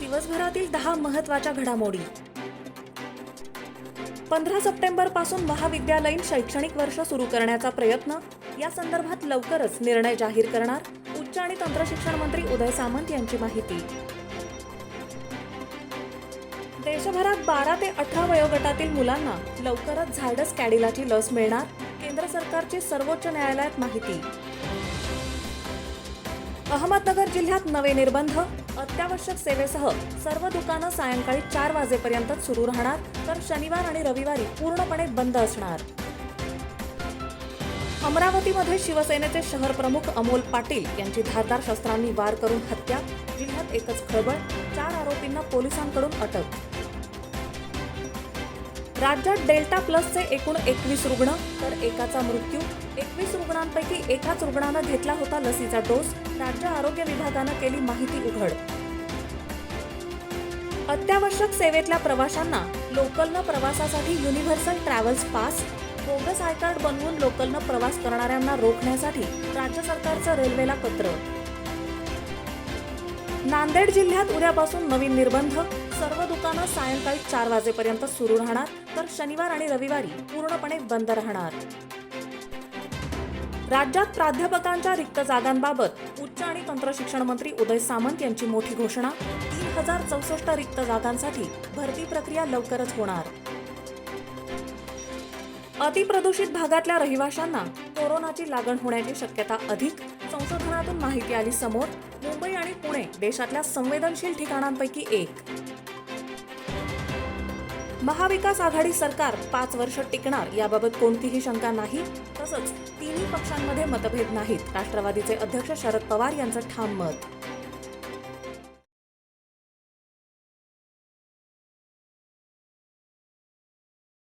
दिवसभरातील दहा महत्त्वाच्या घडामोडी. पंधरा सप्टेंबरपासून महाविद्यालयीन शैक्षणिक वर्ष सुरू करण्याचा प्रयत्न या संदर्भात लवकरच निर्णय जाहीर करणार उच्च आणि तंत्रशिक्षण मंत्री उदय सामंत यांची माहिती. देशभरात बारा ते अठरा वयोगटातील मुलांना लवकरच झायडस कॅडिलाची लस मिळणार केंद्र सरकारची सर्वोच्च न्यायालयात माहिती. अहमदनगर जिल्ह्यात नवे निर्बंध अत्यावश्यक सेवेसह सर्व दुकानं सायंकाळी चार वाजेपर्यंत सुरू राहणार तर शनिवार आणि रविवारी पूर्णपणे बंद असणार. अमरावतीमध्ये शिवसेनेचे शहर प्रमुख अमोल पाटील यांची धारदार शस्त्रांनी वार करून हत्या जिल्ह्यात एकच खळबळ चार आरोपींना पोलिसांकडून अटक राज्यात डेल्टा प्लसचे एकूण एकवीस रुग्ण तर एकाचा मृत्यू. एकवीस रुग्णांपैकी एकाच रुग्णानं घेतला होता लसीचा डोस. राज्य आरोग्य विभागानं केली माहिती उघड. अत्यावश्यक सेवेतल्या प्रवाशांना लोकलनं प्रवासासाठी universal travels pass bogus I card बनवून लोकलनं प्रवास करणाऱ्यांना रोखण्यासाठी राज्य सरकारचं रेल्वेला पत्र. नांदेड जिल्ह्यात उद्यापासून नवीन निर्बंध. सर्व दुकानं सायंकाळी चार वाजेपर्यंत सुरू राहणार तर शनिवार आणि रविवारी पूर्णपणे बंद राहणार. राज्यात प्राध्यापकांच्या रिक्त जागांबाबत उच्च आणि तंत्रशिक्षण मंत्री उदय सामंत यांची मोठी घोषणा तीन हजार चौसष्ट रिक्त जागांसाठी भरती प्रक्रिया लवकरच होणार. अतिप्रदूषित भागातल्या रहिवाशांना कोरोनाची लागण होण्याची शक्यता अधिक संशोधनातून माहिती आली समोर मुंबई आणि पुणे देशातल्या संवेदनशील ठिकाणांपैकी एक. महाविकास आघाडी सरकार पाच वर्ष टिकणार याबाबत कोणतीही शंका नाही तसंच तिन्ही पक्षांमध्ये मतभेद नाहीत. राष्ट्रवादीचे अध्यक्ष शरद पवार यांचं ठाम मत.